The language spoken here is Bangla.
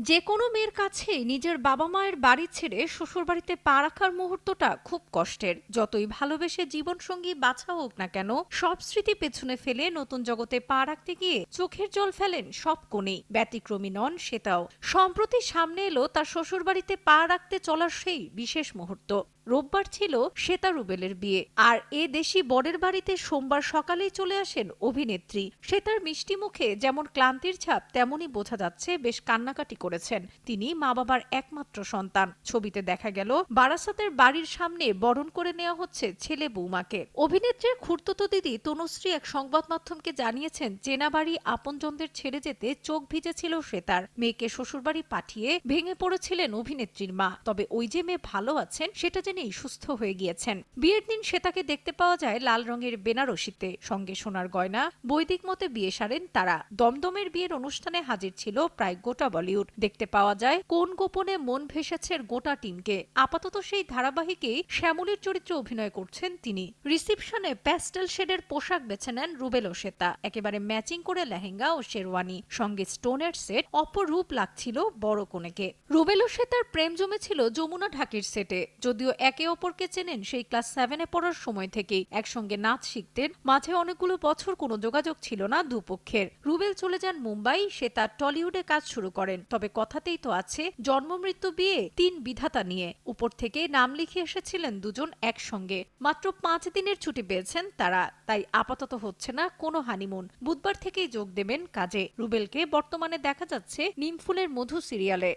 যে কোনো মেয়ের কাছে নিজের বাবা মায়ের বাড়ি ছেড়ে শ্বশুরবাড়িতে পা রাখার মুহূর্তটা খুব কষ্টের। যতই ভালোবেসে জীবনসঙ্গী বাছা হোক না কেন, সব স্মৃতি পেছনে ফেলে নতুন জগতে পা রাখতে গিয়ে চোখের জল ফেলেন সব কোণেই। ব্যতিক্রমী নন সেটাও। সম্প্রতি সামনে এলো তার শ্বশুরবাড়িতে পা রাখতে চলার সেই বিশেষ মুহূর্ত। রোববার ছিল শ্বেতা রুবেলের বিয়ে। আর এ দেশি বরের বাড়িতে সোমবার সকালেই চলে আসেন অভিনেত্রী। শ্বেতার মিষ্টি মুখে যেমন ক্লান্তির ছাপ, তেমনই বোঝা যাচ্ছে বেশ কান্নাকাটি করেছেন। তিনি মা বাবার একমাত্র সন্তান। ছবিতে দেখা গেল, বারাসাতের বাড়ির সামনে বরণ করে নেওয়া হচ্ছে ছেলে বৌমাকে। অভিনেত্রীর খুর্ততো দিদি তনুশ্রী এক সংবাদ মাধ্যমকে জানিয়েছেন, চেনা বাড়ি আপনজনদের ছেড়ে যেতে চোখ ভিজেছিল শ্বেতার মেয়েকে শ্বশুরবাড়ি পাঠিয়ে ভেঙে পড়েছিলেন অভিনেত্রীর মা। তবে ওই যে মেয়ে ভালো আছেন, সেটা জেনেই সুস্থ হয়ে গিয়েছেন। বিয়ের দিন শ্বেতাকে দেখতে পাওয়া যায় লাল রঙের বেনারসিতে। সঙ্গে সোনার গয়না, বৈদিক মতে বিয়ে সারেন তারা। দমদমের বিয়ের অনুষ্ঠানে হাজির ছিল প্রায় গোটা বলিউড। দেখতে পাওয়া যায় কোন গোপনে মন ভেসেছে গোটা টিমকে। আপাতত সেই ধারাবাহিকেই শ্যামলীর চরিত্রে অভিনয় করছেন তিনি। রিসিপশনে প্যাস্টেল শেডের পোশাক বেছে নেন রুবেল ও শ্বেতা। একেবারে ম্যাচিং করে লেহেঙ্গা ও শেরওয়ানি। সঙ্গে স্টোনের সেট অপরূপ লাগছিল বড় কনেকে রুবেল ও শ্বেতার প্রেম জমেছিল যমুনা ঢাকির সেটে। যদিও একে অপরকে চেনেন সেই ক্লাস সেভেনে পড়ার সময় থেকেই। একসঙ্গে নাচ শিখতেন। মাঝে অনেকগুলো বছর কোনো যোগাযোগ ছিল না দুপক্ষের। রুবেল চলে যান মুম্বাই, সে তার টলিউডে কাজ শুরু করেন। তবে কথাতেই তো আছে, জন্ম, মৃত্যু, বিয়ে, তিন বিধাতা নিয়ে। উপর থেকে নাম লিখে এসেছিলেন দুজন একসঙ্গে। মাত্র পাঁচ দিনের ছুটি পেয়েছেন তারা, তাই আপাতত হচ্ছে না কোনো হানিমুন। বুধবার থেকেই যোগ দেবেন কাজে। রুবেলকে বর্তমানে দেখা যাচ্ছে নিমফুলের মধু সিরিয়ালে।